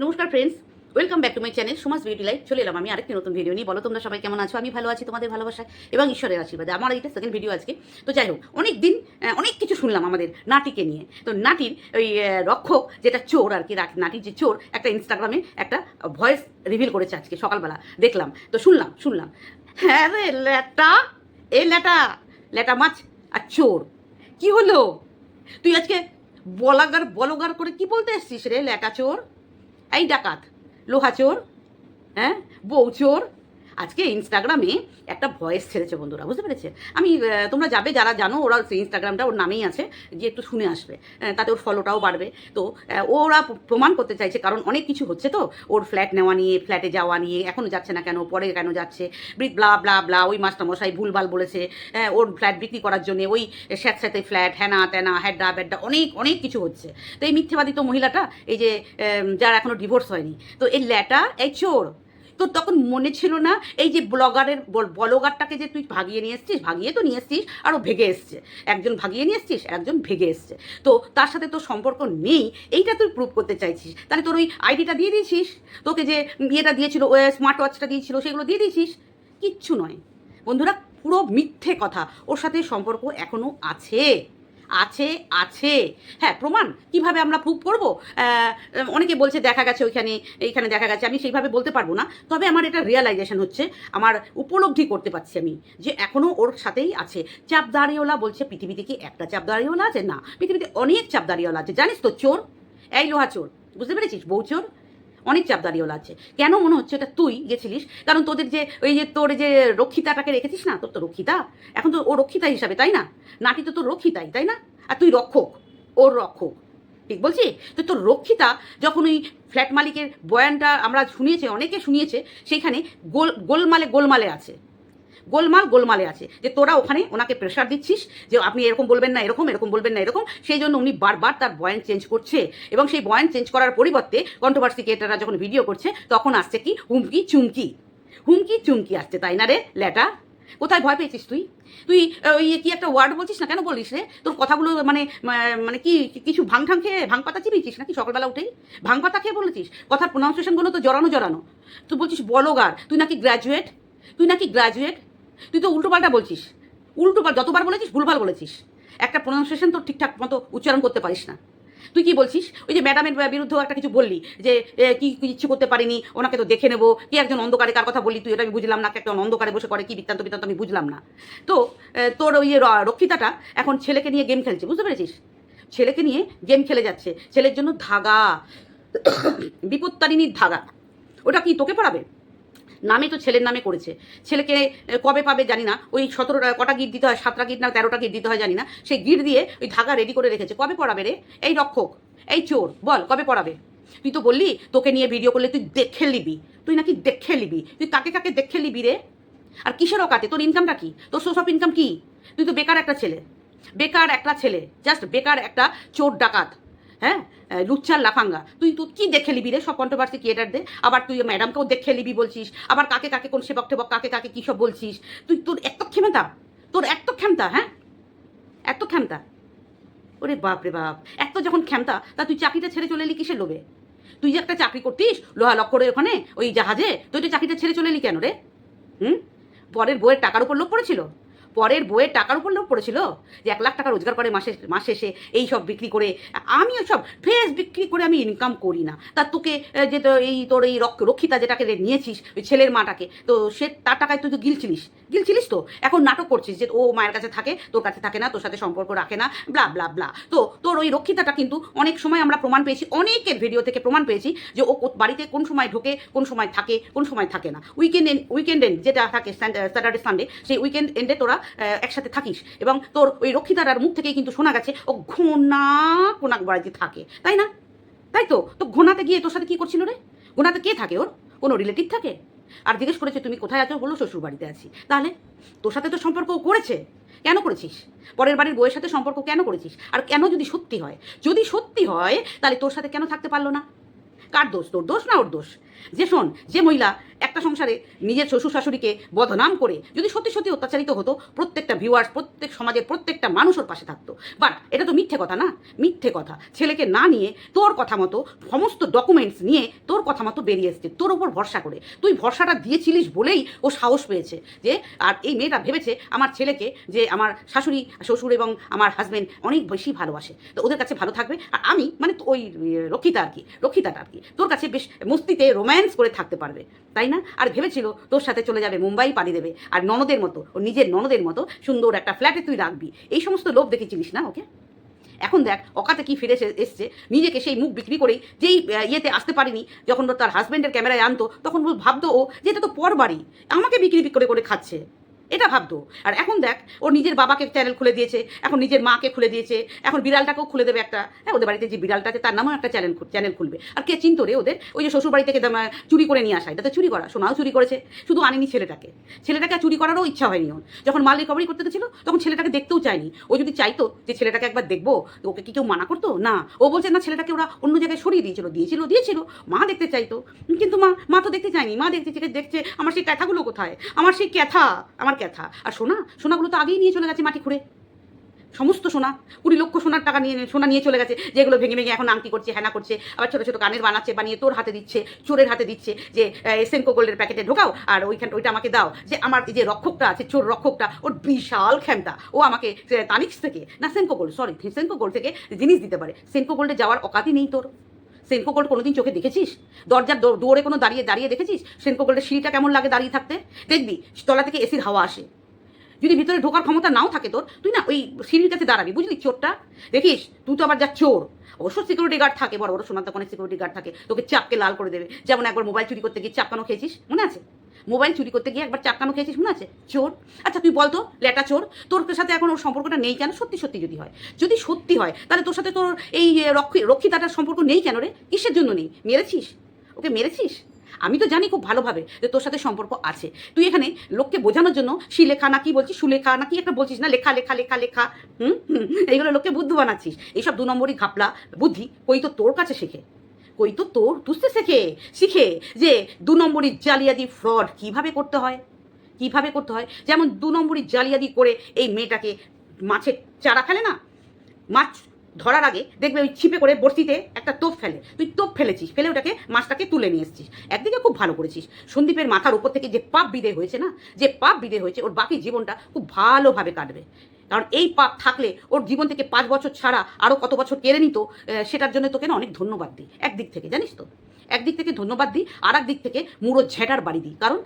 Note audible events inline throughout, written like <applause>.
নমস্কার friends welcome back to my channel Samaj beauty life চলে এলাম আমি আরেকটি নতুন ভিডিও নিয়ে। বলো, তোমরা সবাই কেমন আছো? আমি ভালো আছি, তোমাদের ভালোবাসা এবং ঈশ্বরের আশীর্বাদে। আমার এইটা সেকেন্ড ভিডিও আজকে। তো যাই হোক অনেক দিন অনেক কিছু শুনলাম আমাদের নাটিকে নিয়ে। তো নাটির ওই রক্ষক যেটা চোর আর কি নাটির যে চোর, একটা ইনস্টাগ্রামে একটা ভয়েস রিভিল করেছে আজকে, সকালবেলা। দেখলাম, তো শুনলাম শুনলাম। হ্যাঁ রে ল্যাটা, এ ল্যাটা ল্যাটা মাছ আর চোর, কি হলো? তুই আজকে বলাগার বলগার করে কি বলতে এসছিস রে ল্যাটা চোর? এই ডাকাত লোহা চোর হ্যাঁ? বউ চোর আজকে ইনস্টাগ্রামে একটা ভয়েস ছেড়েছে বন্ধুরা বুঝতে পেরেছে? আমি তোমরা যাবে যারা জানো ওরা ইনস্টাগ্রামটা ওর নামেই আছে যে একটু শুনে আসবে। তাতে ওর ফলোটাও বাড়বে। তো ওরা প্রমাণ করতে চাইছে কারণ অনেক কিছু হচ্ছে তো ওর ফ্ল্যাট নেওয়া নিয়ে ফ্ল্যাটে যাওয়া নিয়ে এখনও যাচ্ছে না কেন পরে কেন যাচ্ছে ব্লা ব্লা ব্লা ওই মাস্টারমশাই ভুলভাল বলেছে হ্যাঁ, ওর ফ্ল্যাট বিক্রি করার জন্য ওই স্যাঁতস্যাঁতে ফ্ল্যাট হ্যানা ত্যানা হ্যাড্ডা ব্যাড্ডা অনেক অনেক কিছু হচ্ছে। তো এই মিথ্যেবাদী তো মহিলাটা এই যে যার এখনও ডিভোর্স হয়নি তো এই ল্যাটা এই চোর তোর তখন মনে ছিল না, এই যে ব্লগারের ব্লগারটাকে যে তুই ভাগিয়ে নিয়ে এসছিস, ভাগিয়ে তো নিয়ে এসছিস আরও ভেগে এসছে। একজন ভাগিয়ে নিয়ে এসছিস একজন ভেগে এসছে। তো তার সাথে তোর সম্পর্ক নেই, এইটা তুই প্রুভ করতে চাইছিস। তাহলে তোর ওই আইডিটা দিয়ে দিয়েছিস? তোকে যে ইয়েটা দিয়েছিল স্মার্ট ওয়াচটা দিয়েছিল, সেগুলো দিয়ে দিয়েছিস? কিচ্ছু নয়। বন্ধুরা, পুরো মিথ্যে কথা। ওর সাথে সম্পর্ক এখনও আছে। আছে আছে। হ্যাঁ প্রমাণ কীভাবে আমরা প্রুভ করব? অনেকে বলছে দেখা গেছে ওইখানে, এইখানে দেখা গেছে, আমি সেইভাবে বলতে পারব না। তবে আমার এটা রিয়েলাইজেশন হচ্ছে, আমার উপলব্ধি করতে পারছি আমি যে এখনও ওর সাথেই আছে। চাপদারিওয়ালা বলছে, পৃথিবীতে কি একটা চাপদারিওয়ালা আছে? না, পৃথিবীতে অনেক চাপদারিওয়ালা আছে। জানিস তো চোর? এই লোহা চোর, বুঝতে পেরেছিস? বউ চোর? অনেক চাপদারিও আছে। কেন মনে হচ্ছে ওটা তুই গেছিলিস? কারণ তোদের যে ওই যে তোর যে রক্ষিতাটাকে রেখেছিস না, তোর তো রক্ষিতা। এখন তো ও রক্ষিতা হিসাবে, তাই না? নাটি তো তোর রক্ষিতাই, তাই না? আর তুই রক্ষক, ওর রক্ষক। ঠিক বলছি? তো তোর রক্ষিতা যখন ওই ফ্ল্যাট মালিকের বয়ানটা আমরা শুনিয়েছে, অনেকে শুনিয়েছে, সেইখানে গোল, গোলমালে গোলমালে আছে। গোলমাল গোলমালে আছে। যে তোরা ওখানে ওনাকে প্রেশার দিচ্ছিস, যে আপনি এরকম বলবেন না, এরকম এরকম বলবেন না, এরকম। সেই জন্য উনি বারবার তার বয়ান চেঞ্জ করছে এবং সেই বয়ান চেঞ্জ করার পরিবর্তে কন্ট্রোভার্সি ক্রিয়েটাররা যখন ভিডিও করছে, তখন আসছে কি? হুমকি, চুমকি। হুমকি, চুমকি আসছে, তাই না রে ল্যাটা? কোথায় ভয় পেয়েছিস তুই? তুই ওই কি একটা ওয়ার্ড বলছিস না কেন বলিস রে? তোর কথাগুলো মানে মানে কি কিছু ভাং ঠাং খেয়ে ভাং পাতা চিবিয়েছিস নাকি সকালবেলা উঠেই? ভাং পাতা খেয়ে বলেছিস? কথার প্রোনাউন্সিয়েশনগুলো তো জড়ানো জড়ানো। তুই বলছিস বলগার তুই নাকি গ্র্যাজুয়েট তুই নাকি গ্র্যাজুয়েট তুই তো উল্টোপাল্টা বলছিস। উল্টোপাল যতবার বলেছিস ভুলভাল বলেছিস। একটা প্রোনাউন্সিয়েশন তো ঠিকঠাক মতো উচ্চারণ করতে পারিস না। তুই কি বলছিস? ওই যে ম্যাডামের বিরুদ্ধেও একটা কিছু বললি, যে কি ইচ্ছে করতে পারিনি, ওনাকে তো দেখে নেব। কি একজন অন্ধকারে কার কথা বললি তুই? এটা আমি বুঝলাম না একটা অন্ধকারে বসে করে, কি বৃত্তান্ত বৃত্তান্ত আমি বুঝলাম না। তো তোর ওই রক্ষিতাটা এখন ছেলেকে নিয়ে গেম খেলছে, বুঝতে পেরেছিস? ছেলেকে নিয়ে গেম খেলে যাচ্ছে। ছেলের জন্য ধাগা, বিপত্তারিণীর ধাগা। ওটা কি তোকে পড়াবে? নামে তো ছেলের নামে করেছে। ছেলেকে কবে পাবে জানি না। ওই সতেরোটা কটা গিট দিতে হয়, সাতটা গিট না, তেরোটা গিট দিতে হয় জানি না। সেই গিট দিয়ে ওই ধাগা রেডি করে রেখেছে। কবে পড়াবে রে? এই রক্ষক, এই চোর, বল, কবে পড়াবে? তুই তো বললি, তোকে নিয়ে ভিডিও করলে তুই দেখে নিবি। তুই নাকি দেখে নিবি। তুই কাকে কাকে দেখে নিবি রে? আর কিসেরও কাটে তোর ইনকামটা কি? তোর সোর্স অফ ইনকাম কি? তুই তো বেকার একটা ছেলে। বেকার একটা ছেলে। জাস্ট বেকার একটা চোর ডাকাত। হ্যাঁ? লুচ্চার লাফাঙ্গা। তুই তুই কী দেখে নিবি রে সব কন্ট্রোভার্সি ক্রিয়েটারদের আবার তুই ম্যাডামকেও দেখে নিবি বলছিস। আবার কাকে কাকে, কোন সেবক টেবক কাকে কাকে, কী সব বলছিস? তুই, তোর এত ক্ষমতা, তোর এত ক্ষমতা হ্যাঁ? এত ক্ষমতা। ওরে বাপ রে বাপ। এত যখন ক্ষমতা, তা তুই চাকরিটা ছেড়ে চলে এলি কিসের লোভে? তুই যে একটা চাকরি করতিস, লোহা লক্করের ওখানে, ওই জাহাজে, তুই তো চাকরিটা ছেড়ে চলে এলি কেন রে? হুম? পরের বইয়ের টাকার উপর লোভ পড়েছিল? পরের বইয়ের টাকার উপর লোভ পড়েছিল যে এক লাখ টাকা রোজগার করে মাসে মাসে শেষে এই সব বিক্রি করে, আমি সব ফেস বিক্রি করে আমি ইনকাম করি না। তা তোকে যে তো এই তোর এই রক- রক্ষিতা যেটাকে নিয়েছিস, ওই ছেলের মাটাকে, তো সে, তার টাকায় তুই তো গিলছিলিস গিলছিলিস তো? এখন নাটক করছিস যে ও মায়ের কাছে থাকে, তোর কাছে থাকে না, তোর সাথে সম্পর্ক রাখে না ব্লা ব্লা ব্লা তো তোর ওই রক্ষিতাটা কিন্তু অনেক সময় আমরা প্রমাণ পেয়েছি, অনেকের ভিডিও থেকে প্রমাণ পেয়েছি যে ও বাড়িতে কোন সময় ঢোকে, কোন সময় থাকে, কোন সময় থাকে না। উইকেন্ড উইকেন্ড এন্ড যেটা থাকে স্যাটারডে সানডে সেই উইকেন্ড এন্ডে তোরা একসাথে থাকিস। এবং তোর ওই রক্ষিতাটার মুখ থেকেই কিন্তু শোনা গেছে, ও ঘোনা কোনাক বাড়িতে থাকে। তাই না? তাই তো? তো ঘোনাতে গিয়ে তোর সাথে কি করছিল রে? ঘোনাতে কে থাকে ওর? কোনো রিলেটিভ থাকে? আর জিজ্ঞেস করেছে, তুমি কোথায় আছো? বলো শ্বশুর বাড়িতে আছি। তাহলে তোর সাথে তো সম্পর্ক করেছে। কেন করেছিস? পরের বাড়ির বইয়ের সাথে সম্পর্ক কেন করেছিস? আর কেন যদি সত্যি হয়? যদি সত্যি হয়, তাহলে তোর সাথে কেন থাকতে পারল না? কার দোষ? তোর দোষ না ওর দোষ? যে শোন, যে মহিলা একটা সংসারে নিজের শ্বশুর শাশুড়িকে বদনাম করে যদি সত্যি সত্যি অত্যাচারিত হতো, প্রত্যেকটা ভিউয়ার্স প্রত্যেক সমাজের প্রত্যেকটা মানুষ ওর পাশে থাকতো। বাট এটা তো মিথ্যে কথা না? মিথ্যে কথা। ছেলেকে না নিয়ে তোর কথা মতো সমস্ত ডকুমেন্টস নিয়ে তোর কথা মতো বেরিয়ে এসছে, তোর ওপর ভরসা করে। তুই ভরসাটা দিয়েছিলিস বলেই ও সাহস পেয়েছে যে, আর এই মেয়েটা ভেবেছে আমার ছেলেকে যে আমার শাশুড়ি, শ্বশুর এবং আমার হাজবেন্ড অনেক বেশি ভালোবাসে। তো ওদের কাছে ভালো থাকবে। আর আমি মানে ওই, রক্ষিতা আর কি, রক্ষিতাটা আর কি, তোর কাছে বেশ মস্তিতে রোম্যান্স করে থাকতে পারবে, তাই না? আর ভেবেছিল তোর সাথে চলে যাবে, মুম্বাই পাড়ি দেবে। আর ননদের মতো, ও নিজের ননদের মতো সুন্দর একটা ফ্ল্যাটে তুই রাখবি। এই সমস্ত লোভ দেখেছিলিস না ওকে? এখন দেখ, অকাতে কি ফিরে এসে- এসছে। নিজেকে সেই মুখ বিক্রি করেই যেই ইয়েতে আসতে পারিনি, যখন তার হাজব্যান্ডের ক্যামেরায় আনতো, তখন ভাবতো ও যে এটা তো পর বাড়ি, আমাকে বিক্রি করে করে খাচ্ছে। এটা ভাবতো। আর এখন দেখ ও নিজের বাবাকে চ্যানেল খুলে দিয়েছে, এখন নিজের মাকে খুলে দিয়েছে, এখন বিড়ালটাকেও খুলে দেবে একটা। হ্যাঁ ওদের বাড়িতে যে বিড়ালটা আছে, তার নামেও একটা চ্যানেল চ্যানেল খুলবে। আর কে চিনতো রে ওদের? ওই যে শ্বশুর বাড়ি থেকে চুরি করে নিয়ে আসা এটা তো চুরি করা, সোনাও চুরি করেছে, শুধু আনেনি ছেলেটাকে। ছেলেটাকে চুরি করারও ইচ্ছা হয়নি ওর। যখন মাল রিকভারি করতে গেছিল তখন ছেলেটাকে দেখতেও চায়নি। ও যদি চাইতো যে ছেলেটাকে একবার দেখব ওকে কি কেউ মানা করতো? না। ও বলছে, না, ছেলেটাকে ওরা অন্য জায়গায় সরিয়ে দিয়েছিল দিয়েছিল দিয়েছিল। মা দেখতে চাইতো। কিন্তু মা মা তো দেখতে চায়নি। মা দেখতে দেখছে, আমার সেই ক্যাথাগুলো কোথায়? আমার সেই ক্যাথা, আমার ক্যাথা আর সোনা, সোনাগুলো তো আগেই নিয়ে চলে গেছে মাটি খুঁড়ে। সমস্ত সোনা, কুড়ি লক্ষ সোনার টাকা নিয়ে, সোনা নিয়ে চলে গেছে, যেগুলো ভেঙে ভেঙে এখন আংটি করছে হ্যানা করছে, আবার ছোটো ছোটো কানের বানাচ্ছে, বানিয়ে তোর হাতে দিচ্ছে, চোরের হাতে দিচ্ছে, যে সেনকো গোল্ডের প্যাকেটে ঢোকাও, আর ওইখানটা ওইটা আমাকে দাও, যে আমার যে রক্ষকটা আছে, চোর রক্ষকটা, ওর বিশাল ক্ষমতা, ও আমাকে তানিক্স থেকে, না Senco gold sorry Senco gold থেকে জিনিস দিতে পারে। সেনকো গোল্ডে যাওয়ার অকাতই নেই তোর। সেনকো গোল্ড কোনোদিন চোখে দেখেছিস? দরজার দৌড়ে কোনো দাঁড়িয়ে দাঁড়িয়ে দেখেছিস? সেনকো গোল্ডের সিঁড়িটা কেমন লাগে দাঁড়িয়ে থাকতে? দেখবি, তলা থেকে এসির হাওয়া আসে। যদি ভিতরে ঢোকার ক্ষমতা নাও থাকে তোর, তুই না ওই সিঁড়ির কাছে দাঁড়াবি, বুঝলি চোরটা? দেখিস, তুই তো আবার যা চোর। অবশ্য সিকিউরিটি গার্ড থাকে, বড় বড় সোনার দোকানে সিকিউরিটি গার্ড থাকে। তোকে চাপকে লাল করে দেবে। যেমন একবার মোবাইল চুরি করতে গিয়ে চাপকানো খেয়েছিস, মনে আছে? মোবাইল চুরি করতে গিয়ে একবার চাপকানো খেয়েছিস মনে আছে? চোর। আচ্ছা তুই বলতো লেটা চোর তোর সাথে এখন ওর সম্পর্কটা নেই কেন? সত্যি সত্যি যদি হয়। যদি সত্যি হয় তাহলে তোর সাথে তোর এই রক্ষী রক্ষিতাটার সম্পর্ক নেই কেন রে কিসের জন্য নেই? মেরেছিস? ওকে মেরেছিস? আমি তো জানি খুব ভালোভাবে যে তোর সাথে সম্পর্ক আছে। তুই এখানে লোককে বোঝানোর জন্য শিলেখা না কি বলছিস সুলেখা না কি একটা বলছিস না লেখা লেখা লেখা লেখা হুম হুম, <laughs> এইগুলো লোককে বুদ্ধু বানাচ্ছিস। এইসব দু নম্বরই ঘাপলা বুদ্ধি কই তো তোর কাছে শেখে। কই তো তোর তুসতে শেখে, শিখে যে দু নম্বরই জালিয়াতি ফ্রড কীভাবে করতে হয়? কীভাবে করতে হয়? যেমন দু নম্বরই জালিয়াতি করে এই মেয়েটাকে মাছের চারা ফেলে না? মাছ ধরার আগে দেখবে ওই ছিপে করে বড়শিতে একটা তোপ ফেলে। তুই তোপ ফেলেছিস, ফেলে ওটাকে মাছটাকে তুলে নিয়ে এসেছিস। একদিকে খুব ভালো করেছিস। সন্দীপের মাথার উপর থেকে যে পাপ বিদে হয়েছে না? যে পাপ বিদে হয়েছে, ওর বাকি জীবনটা খুব ভালোভাবে কাটবে। কারণ এই পাপ থাকলে ওর জীবন থেকে পাঁচ বছর ছাড়া আরও কত বছর কেড়ে নিত সেটার জন্য তোকে না অনেক ধন্যবাদ দিই। একদিক থেকে, জানিস তো? একদিক থেকে ধন্যবাদ দিই আর দিক থেকে মুড়ো ঝেঁটার বাড়ি দিই। কারণ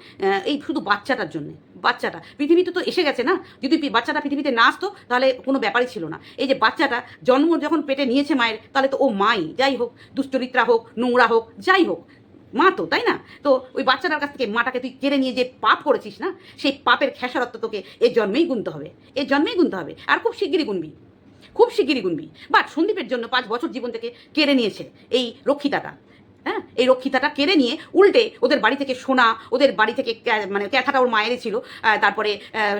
এই শুধু বাচ্চাটার জন্য, বাচ্চাটা। পৃথিবীতে তো এসে গেছে না? যদি বাচ্চাটা পৃথিবীতে না আসতো, তাহলে কোনো ব্যাপারই ছিল না। এই যে বাচ্চাটা জন্ম যখন পেটে নিয়েছে মায়ের, তাহলে তো ও মাই। যাই হোক, দুশ্চরিত্রা হোক, নোংরা হোক, যাই হোক মা তো, তাই না? তো ওই বাচ্চাটার কাছ থেকে মাটাকে তুই কেড়ে নিয়ে যে পাপ করেছিস না, সেই পাপের খেসারত্ব তোকে এ জন্মেই গুনতে হবে। এ জন্মেই গুনতে হবে। আর খুব শিগগিরই গুনবি। খুব শিগগিরই গুনবি। বাট সন্দীপের জন্য পাঁচ বছর জীবন থেকে কেড়ে নিয়েছে এই রক্ষিতাটা। হ্যাঁ? এই রক্ষিতাটা কেড়ে নিয়ে উল্টে ওদের বাড়ি থেকে সোনা, ওদের বাড়ি থেকে মানে ক্যাথাটা ওর মায়েরই ছিল তারপরে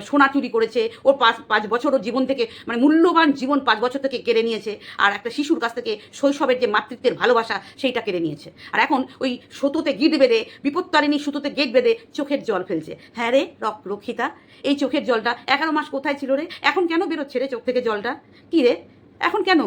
সোনা চুরি করেছে, ওর পাঁচ পাঁচ বছর ওর জীবন থেকে মানে মূল্যবান জীবন পাঁচ বছর থেকে কেড়ে নিয়েছে, আর একটা শিশুর কাছ থেকে শৈশবের যে মাতৃত্বের ভালোবাসা সেইটা কেড়ে নিয়েছে। আর এখন ওই সুতোতে গিট বেঁধে, বিপত্তারিণী সুতোতে গেট বেঁধে চোখের জল ফেলছে। হ্যাঁ রে, রক, রক্ষিতা, এই চোখের জলটা এগারো মাস কোথায় ছিল রে? এখন কেন বেরোচ্ছে রে চোখ থেকে জলটা? কী রে? এখন কেন?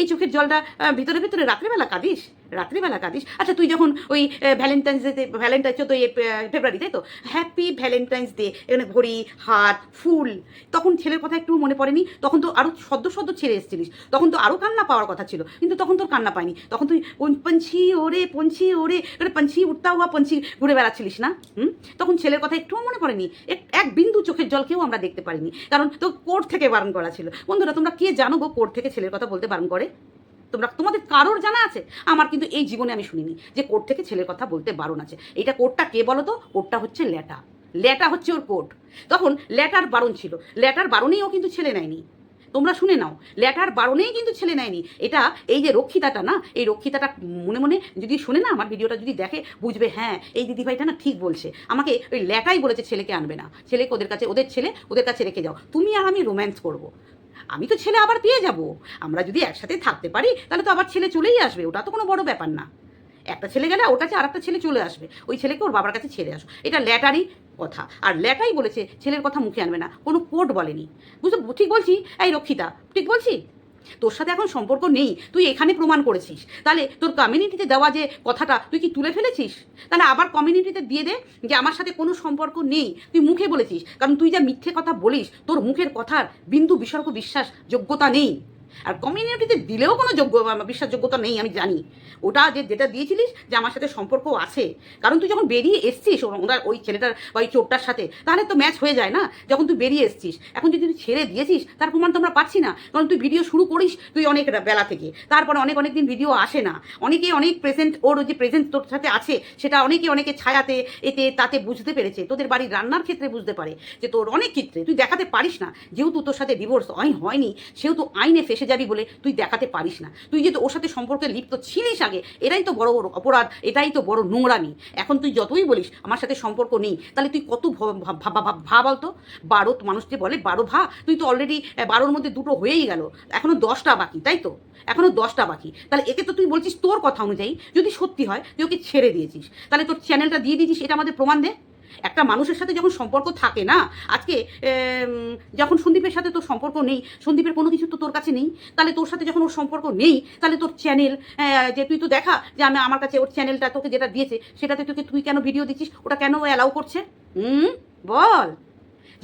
এই চোখের জলটা ভিতরে ভিতরে রাত্রিবেলা কাঁদিস? রাত্রিবেলা কাঁদিস। আচ্ছা তুই যখন ওই ভ্যালেন্টাইন্স ডেতে ভ্যালেন্টাইন চোদ্দোই ফেব্রুয়ারি তাই তো? হ্যাপি ভ্যালেন্টাইন্স ডে এখানে ঘড়ি হাত ফুল। তখন ছেলের কথা একটু মনে পড়েনি। তখন তো আরও সদ্য সদ্য ছেড়ে এসেছিলিস। তখন তো আরও কান্না পাওয়ার কথা ছিল। কিন্তু তখন তোর কান্না পায়নি তখন তুই পঞ্ছি ওরে পঞ্ছি ওরে ওরে পঞ্ছি উঠতা হওয়া পঞ্ছি ঘুরে বেড়াচ্ছিলিস না? হুম? তখন ছেলের কথা একটুও মনে পড়েনি। এক- এক বিন্দু চোখের জলকেও আমরা দেখতে পারিনি। কারণ তো কোর্ট থেকে বারণ করা ছিল। বন্ধুরা, তোমরা কে জানো গো কোর্ট থেকে ছেলের কথা বলতে বারণ করে? তোমরা তোমাদের কারোর জানা আছে? আমার কিন্তু এই জীবনে আমি শুনিনি যে কোর্ট থেকে ছেলের কথা বলতে বারণ আছে। এটা কোর্টটা কে বলো তো কোর্টটা হচ্ছে ল্যাটা। ল্যাটা হচ্ছে ওর কোর্ট। তখন ল্যাটার বারণ ছিল। ল্যাটার বারণেই ও কিন্তু ছেলে নেয়নি। তোমরা শুনে নাও, ল্যাটার বারণেই কিন্তু ছেলে নেয়নি। এটা এই যে রক্ষিতাটা না, এই রক্ষিতাটা মনে মনে যদি শুনে না, আমার ভিডিওটা যদি দেখে, বুঝবে হ্যাঁ এই দিদিভাইটা না ঠিক বলছে। আমাকে ওই ল্যাটাই বলেছে ছেলেকে আনবে না। ছেলেকে ওদের কাছে ওদের ছেলে ওদের কাছে রেখে যাও। তুমি আর আমি রোম্যান্স করব। আমি তো ছেলে আবার পেয়ে যাব। আমরা যদি একসাথে থাকতে পারি, তাহলে তো আবার ছেলে চলেই আসবে, ওটা তো কোনো বড় ব্যাপার না। একটা ছেলে গেলে ওর কাছে আর একটা ছেলে চলে আসবে, ওই ছেলেকে ওর বাবার কাছে ছেড়ে আসো। এটা ল্যাটারই কথা, আর ল্যাটাই বলেছে, ছেলের কথা মুখে আনবে না, কোনো কোর্ট বলেনি। বুঝতে ঠিক বলছি? এই রক্ষিতা, ঠিক বলছি? তোর সাথে এখন সম্পর্ক নেই, তুই এখানে প্রমাণ করেছিস। তাহলে তোর কমিউনিটিতে দেওয়া যে কথাটা, তুই কি তুলে ফেলেছিস? তাহলে আবার কমিউনিটিতে দিয়ে দে যে আমার সাথে কোনো সম্পর্ক নেই, তুই মুখে বলেছিস। কারণ তুই যা মিথ্যে কথা বলিস, তোর মুখের কথার বিন্দু বিসর্গ বিশ্বাস, যোগ্যতা নেই। আর কমিউনিটিতে দিলেও কোনো যোগ্য বিশ্বাসযোগ্যতা নেই, আমি জানি। ওটা যে, যেটা দিয়েছিলিস যে, আমার সাথে সম্পর্ক আছে। কারণ তুই যখন বেরিয়ে এসছিস ওরা ওই ছেলেটার বা ওই চোরটার সাথে, তাহলে তো ম্যাচ হয়ে যায় না, যখন তুই বেরিয়ে এসছিস। এখন যদি তুই ছেড়ে দিয়েছিস, তার প্রমাণ তো আমরা পাচ্ছি না। কারণ তুই ভিডিও শুরু করিস তুই অনেক বেলা থেকে। তারপরে অনেক অনেক দিন ভিডিও আসে না। অনেকে অনেক প্রেজেন্ট ওর যে প্রেজেন্ট তোর সাথে আছে, সেটা অনেকে অনেকে ছায়াতে, এতে, তাতে বুঝতে পেরেছে। তোদের বাড়ির রান্নার ক্ষেত্রে বুঝতে পারে যে, তোর অনেক ক্ষেত্রে, তুই দেখাতে পারিস না। যেহেতু তোর সাথে ডিভোর্স আইন হয়নি, সেহেতু আইনে ফেসে যাবি বলে তুই দেখাতে পারিস না। তুই যে তো ওর সাথে সম্পর্কে লিপ্ত ছিলিস আগে, এটাই তো বড় বড় অপরাধ, এটাই তো বড় নোংরামি। এখন তুই যতই বলিস আমার সাথে সম্পর্ক নেই, তাহলে তুই কত ভ- বলতো? বারো মানুষ যে বলে বারো ভা, তুই তো অলরেডি বারোর মধ্যে দুটো হয়েই গেল। এখনও দশটা বাকি, তাই তো? এখনও দশটা বাকি। তাহলে একে তো তুই বলছিস তোর কথা অনুযায়ী, যদি সত্যি হয় তুই ওকে ছেড়ে দিয়েছিস। তাহলে তোর চ্যানেলটা দিয়ে দিয়েছিস, এটা আমাদের প্রমাণ দে। একটা মানুষের সাথে যখন সম্পর্ক থাকে না, আজকে যখন সন্দীপের সাথে তোর সম্পর্ক নেই, সন্দীপের কোনো কিছু তো তোর কাছে নেই, তাহলে তোর সাথে যখন ওর সম্পর্ক নেই, তাহলে তোর চ্যানেল যে তুই তো দেখা যে আমি আমার কাছে ওর চ্যানেলটা তোকে যেটা দিয়েছে, সেটাতে তোকে তুই কেন ভিডিও দিচ্ছিস? ওটা কেন অ্যালাউ করছে? হুম? বল।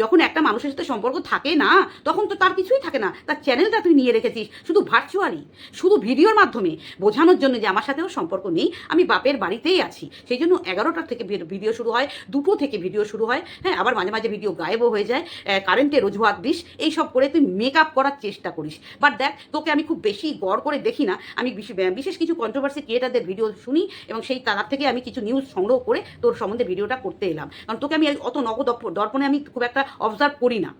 যখন একটা মানুষের সাথে সম্পর্ক থাকে না, তখন তো তার কিছুই থাকে না। তার চ্যানেলটা তুই নিয়ে রেখেছিস, শুধু ভার্চুয়ালি শুধু ভিডিওর মাধ্যমে। বোঝানোর জন্য যে আমার সাথেও সম্পর্ক নেই, আমি বাপের বাড়িতেই আছি। সেই জন্য এগারোটার থেকে ভিডিও শুরু হয়, দুটো থেকে ভিডিও শুরু হয়। হ্যাঁ আবার মাঝে মাঝে ভিডিও গায়েবও হয়ে যায়। কারেন্টের অজুহাত দিস, এইসব করে তুই মেকআপ করার চেষ্টা করিস। বাট দেখ, তোকে আমি খুব বেশি গড় করে দেখি না। আমি বিশেষ কিছু কন্ট্রোভার্সি ক্রিয়েটারদের ভিডিও শুনি এবং সেই তার থেকে আমি কিছু নিউজ সংগ্রহ করে তোর সম্বন্ধে ভিডিওটা করতে এলাম। কারণ তোকে আমি অত নগদ দর্পণে আমি খুব একটা অবজার্ভ করি না।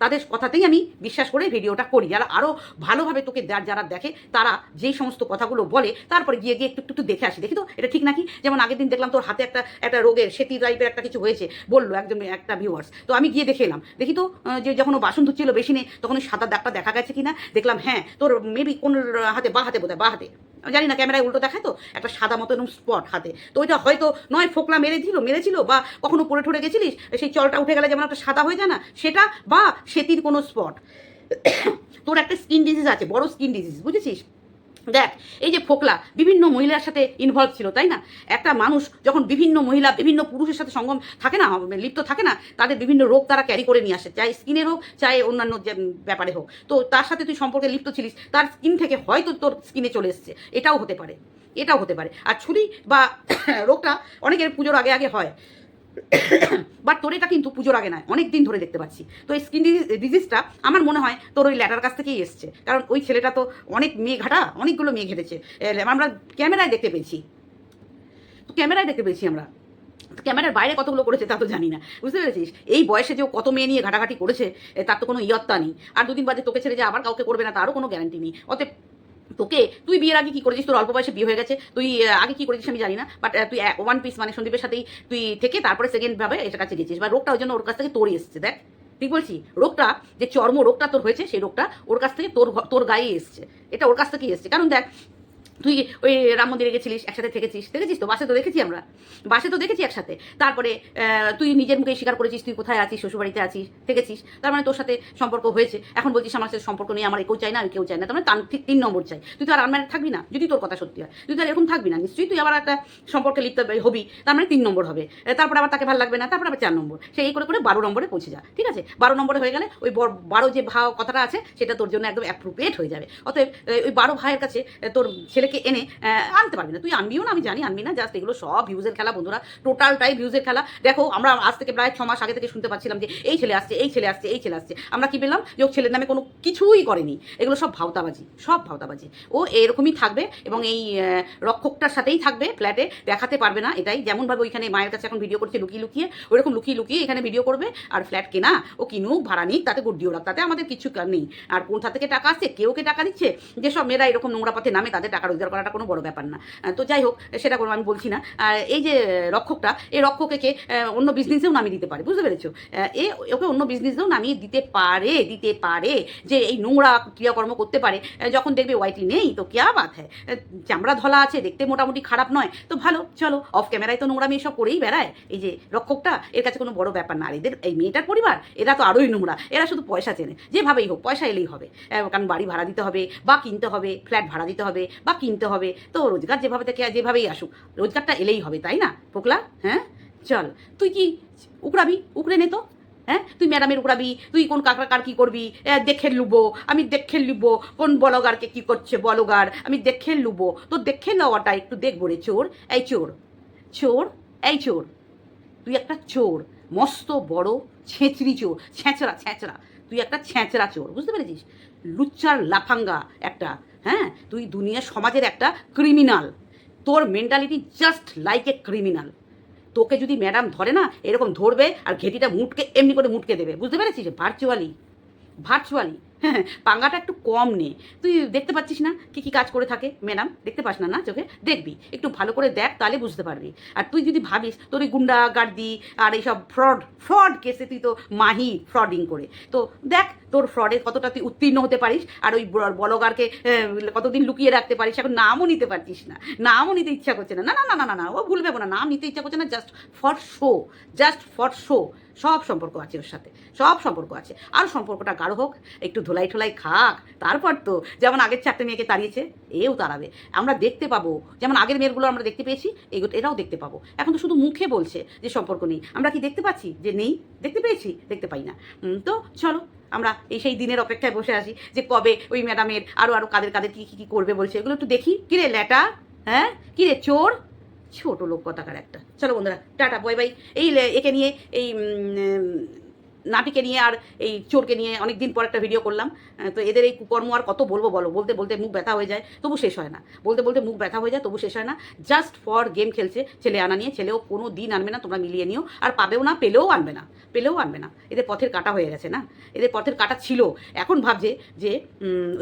তাদের কথাতেই আমি বিশ্বাস করে ভিডিওটা করি। যারা আরও ভালোভাবে তোকে যারা দেখে, তারা যেই সমস্ত কথাগুলো বলে, তারপরে গিয়ে গিয়ে একটু একটু দেখে আসি। দেখি তো, এটা ঠিক নাকি? যেমন আগের দিন দেখলাম তোর হাতে একটা একটা রোগের সেতি টাইপের একটা কিছু হয়েছে, বলল একজন, একটা ভিউয়ার্স তো আমি গিয়ে দেখে এলাম। দেখি তো যে যখন ও বাসন ধুচ্ছিল বেশি নেই তখন ওই সাদা দাগটা দেখা গেছে কিনা? দেখলাম হ্যাঁ তোর মেবি কোন হাতে, বা হাতে বোধ হয় বা হাতে। জানি না, ক্যামেরায় উল্টো দেখায় তো, একটা সাদা মতো এরকম স্পট হাতে। তো ওইটা হয়তো নয়, ফোকলা মেরে দিল মেরেছিল বা কখনো পড়ে ঠরে গেছিলিস, সেই চলটা উঠে গেলে যেমন একটা সাদা হয়ে যায় না, সেটা বা সেতির কোনো স্পট তোর একটা স্কিন ডিজিজ আছে, বড় স্কিন ডিজিজ বুঝেছিস? দেখ, এই যে ফোকলা বিভিন্ন মহিলার সাথে ইনভলভ ছিল, তাই না? একটা মানুষ যখন বিভিন্ন মহিলা, বিভিন্ন পুরুষের সাথে সঙ্গম থাকে না, লিপ্ত থাকে না, তাদের বিভিন্ন রোগ তারা ক্যারি করে নিয়ে আসে, চাই স্কিনের হোক, চাই অন্যান্য ব্যাপারে হোক। তো তার সাথে তুই সম্পর্কে লিপ্ত ছিলিস, তার স্কিন থেকে হয়তো তোর স্কিনে চলে এসছে, এটাও হতে পারে, এটাও হতে পারে। আর ছুরি বা <coughs> রোগটা অনেকের পুজোর আগে আগে হয়। বাট তোর এটা কিন্তু পুজোর আগে নয় অনেক দিন ধরে দেখতে পাচ্ছি। তো এই স্কিন ডিজিজটা আমার মনে হয় তোর ওই ল্যাটার কাছ থেকেই এসছে। কারণ ওই ছেলেটা তো অনেক মেয়ে ঘাটা, অনেকগুলো মেয়ে ঘেটেছে। আমরা ক্যামেরায় দেখতে পেয়েছি। তো ক্যামেরায় দেখতে পেয়েছি আমরা। ক্যামেরার বাইরে কতগুলো করেছে তা তো জানি না। বুঝতে পেরেছিস? এই বয়সে যে কত মেয়ে নিয়ে ঘাটাঘাটি করেছে তার তো কোনো ইয়ত্তা নেই। আর দুদিন বাদে তোকে ছেড়ে যে আবার কাউকে করবে না, তারও কোনো গ্যারান্টি নেই। অতএব তোকে, তুই বিয়ের আগে কি করেছিস? তোর অল্প বয়সে বিয়ে হয়ে গেছে। তুই আগে কি করেছিস আমি জানি না বাট তুই ওয়ান পিস মানে সন্দীপের সাথেই তুই থেকে তারপরে সেকেন্ড ভাবে এটা কাছে গেছিস। বা রোগটা ওই জন্য ওর কাছ থেকে তোর এসছে, দেখ। ঠিক বলছি? রোগটা, যে চর্ম রোগটা তোর হয়েছে, সেই রোগটা ওর কাছ থেকে তোর তোর গায়ে এসছে। এটা ওর কাছ থেকেই এসছে। কারণ দেখ তুই ওই রাম মন্দিরে গেছিলিস, একসাথে থেকেছিস, দেখেছিস তো? বাসে তো দেখেছি আমরা। বাসে তো দেখেছি একসাথে। তারপরে তুই নিজের মুখে স্বীকার করেছিস, তুই কোথায় আছিস, শ্বশুরবাড়িতে আছিস দেখেছিস তার মানে তোর সাথে সম্পর্ক হয়েছে। এখন বলছিস আমার সাথে সম্পর্ক নেই, আমার কেউ চাই না, আমি কেউ চাই না। তার মানে তার ঠিক তিন নম্বর চাই। তুই তো আর আনম্যারেড থাকবি না, যদি তোর কথা সত্যি হয়। তুই তো আর এরকম থাকবি না, নিশ্চয়ই তুই আবার একটা সম্পর্কে লিপ্ত হবি। তার মানে তিন নম্বর হবে। তারপরে আবার তাকে ভালো লাগবে না, তারপরে আবার চার নম্বর। সে এই করে করে বারো নম্বরে পৌঁছে যা ঠিক আছে? বারো নম্বরে হয়ে গেলে ওই বারো যে ভাও কথাটা আছে, সেটা তোর জন্য একদম অ্যাপ্রোপ্রিয়েট হয়ে যাবে। অতএব ওই বারো ভাইয়ের কাছে তোর তোর ছেলেকে এনে আনতে পারবি না। তুই আনবিও না, আমি জানি আনবি না জাস্ট এগুলো সব ভিউজের খেলা বন্ধুরা টোটালটাই ভিউজের খেলা। দেখো, আমরা আজ থেকে প্রায় ছ মাস আগে থেকে শুনতে পাচ্ছিলাম যে, এই ছেলে আসছে, এই ছেলে আসছে, এই ছেলে আসছে। আমরা কি পেলাম? যে ও ছেলের নামে কোনো কিছুই করেনি। এগুলো সব ভাওতাবাজি সব ভাওতাবাজি। ও এরকমই থাকবে এবং এই রক্ষকটার সাথেই থাকবে ফ্ল্যাটে দেখাতে পারবে না এটাই। যেমনভাবে ওইখানে মায়ের কাছে এখন ভিডিও করছে লুকিয়ে লুকিয়ে, ওইরকম লুকিয়ে লুকিয়ে এখানে ভিডিও করবে। আর ফ্ল্যাট কেনা ও কিনুক, ভাড়া নিক, তাতে গুড্ডিও রাখ তাতে আমাদের কিছু নেই। আর কোথা থেকে টাকা আসছে, কেউ কে টাকা দিচ্ছে? যেসব মেয়েরা এরকম নোংরা পথে নামে, তাদের টাকা রোজগার করাটা কোনো বড় ব্যাপার না। তো যাই হোক, সেটা কোনো আমি বলছি না। এই যে রক্ষকটা, এই রক্ষককে অন্য বিজনেসেও নামিয়ে দিতে পারে, বুঝতে পেরেছ? এ, ওকে অন্য বিজনেসেও নামিয়ে দিতে পারে দিতে পারে যে এই নোংরা ক্রিয়াকর্ম করতে পারে। যখন দেখবে ওয়াইটি নেই, তো কেয়া বাত হ্যাঁ চামড়া ধলা আছে, দেখতে মোটামুটি খারাপ নয়। তো ভালো, চলো অফ ক্যামেরায় তো নোংরা মেয়ে সব করেই বেড়ায়। এই যে রক্ষকটা, এর কাছে কোনো বড় ব্যাপার না। আর এদের, এই মেয়েটার পরিবার, এরা তো আরোই নোংরা। এরা শুধু পয়সা চেনে। যেভাবেই হোক, পয়সা এলেই হবে। কারণ বাড়ি ভাড়া দিতে হবে, বা কিনতে হবে ফ্ল্যাট ভাড়া দিতে হবে, বা কিনতে হবে। তো রোজগার যেভাবে থেকে যেভাবেই আসুক, রোজগারটা এলেই হবে, তাই না? পোকলা হ্যাঁ? চল, তুই কি উকড়াবি? উকড়ে নে তো হ্যাঁ? তুই ম্যাডামের উকড়াবি, তুই কোন কাকড়া কার কি করবি? দেখে লুবো, আমি দেখে লুবো কোন বলগারকে কি করছে বলগার, আমি দেখে লুবো। তো দেখে নেওয়াটা একটু দেখব রে চোর, এই চোর চোর, এই চোর, তুই একটা চোর, মস্ত, বড়, ছেঁচড়ি চোর, ছেঁচড়া ছেঁচড়া, তুই একটা ছেঁচড়া চোর, বুঝতে পেরেছিস? লুচ্চার লাফাঙ্গা একটা হ্যাঁ? তুই দুনিয়া সমাজের একটা ক্রিমিনাল তোর mentality just like a criminal তোকে যদি ম্যাডাম ধরে না, এরকম ধরবে আর ঘেটিটা মুটকে, এমনি করে মুটকে দেবে। বুঝতে পেরেছিস? ভার্চুয়ালি ভার্চুয়ালি হ্যাঁ পাঙ্গাটা একটু কম নে। তুই দেখতে পাচ্ছিস না কি কি কাজ করে থাকে? ম্যাডাম দেখতে পাস না না চোখে? দেখবি। একটু ভালো করে দেখ, তাহলে বুঝতে পারবি। আর তুই যদি ভাবিস, তোর এই গুন্ডা গার্দি আর এইসব ফ্রড ফ্রড কেসে তুই তো মাহি ফ্রডিং করে। তো দেখ তোর ফ্রডে কতটা তুই উত্তীর্ণ হতে পারিস? আর ওই বলগারকে কতদিন লুকিয়ে রাখতে পারিস? এখন নামও নিতে পারছিস না। নামও নিতে ইচ্ছা করছে না। না না না না না ও ভুলবে না। নাম নিতে ইচ্ছা করছে না just for show just for show সব সম্পর্ক আছে ওর সাথে। সব সম্পর্ক আছে। আর সম্পর্কটা গাঢ় হোক, একটু ধোলাই ঠোলাই খাক। তারপর তো, যেমন আগের চারটে মেয়েকে তাড়িয়েছে, এও তাড়াবে। আমরা দেখতে পাবো। যেমন আগের মেয়েগুলো আমরা দেখতে পেয়েছি এগো- এরাও দেখতে পাবো। এখন তো শুধু মুখে বলছে যে সম্পর্ক নেই। আমরা কি দেখতে পাচ্ছি? যে নেই, দেখতে পেয়েছি, দেখতে পাই না। তো চলো আমরা এই সেই দিনের অপেক্ষায় বসে আছি যে কবে ওই ম্যাডামের আরও আরও কাদের কাদের কী কী করবে বলছে। এগুলো একটু দেখি। কিরে ল্যাটা? হ্যাঁ? কিরে চোর? ছোট লোক কথাকার একটা। চলো বন্ধুরা, টাটা বয় বাই এই একে নিয়ে এই নাটিকে নিয়ে আর এই চোরকে নিয়ে অনেক দিন পর একটা ভিডিও করলাম। তো এদের এই কুকর্ম আর কত বলব বলো? বলতে বলতে মুখ ব্যথা হয়ে যায়, তবু শেষ হয় না। বলতে বলতে মুখ ব্যথা হয়ে যায়, তবু শেষ হয় না। জাস্ট ফর গেম খেলছে, ছেলে আনা নিয়ে। ছেলেও কোনো দিন আনবে না, তোমরা মিলিয়ে নিও। আর পাবেও না, পেলেও আনবে না, পেলেও আনবে না। এদের পথের কাটা হয়ে গেছে না? এদের পথের কাটা ছিল। এখন ভাবছে যে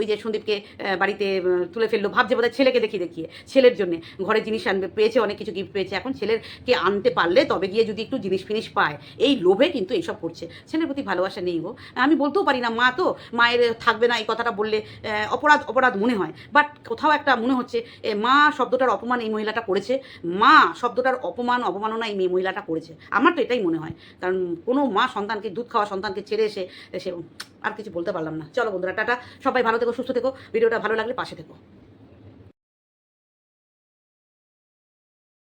ওই যে সন্দীপকে বাড়িতে তুলে ফেলল। ভাবছে বোধহয় ছেলেকে দেখি দেখিয়ে। ছেলের জন্য। ঘরে জিনিস আনবে, পেয়েছে, অনেক কিছু গিফট পেয়েছে। এখন ছেলেরকে আনতে পারলে তবে গিয়ে যদি একটু জিনিস ফিনিস পায়। এই লোভে কিন্তু এইসব করছে। ছেলের প্রতি ভালোবাসা নেই গো। আমি বলতেও পারি না, মা তো মায়ের থাকবে না, এই কথাটা বললে অপরাধ অপরাধ মনে হয়। বাট কোথাও একটা মনে হচ্ছে মা শব্দটার অপমান এই মহিলাটা করেছে, মা শব্দটার অপমান, অবমাননা এই মেয়ে মহিলাটা করেছে। আমার তো এটাই মনে হয়। কারণ কোনো মা সন্তানকে, দুধ খাওয়া সন্তানকে ছেড়ে এসে সে, আর কিছু বলতে পারলাম না। চলো বন্ধুরা, টাটা। সবাই ভালো থেকো, সুস্থ থেকো। ভিডিওটা ভালো লাগলে পাশে থেকো।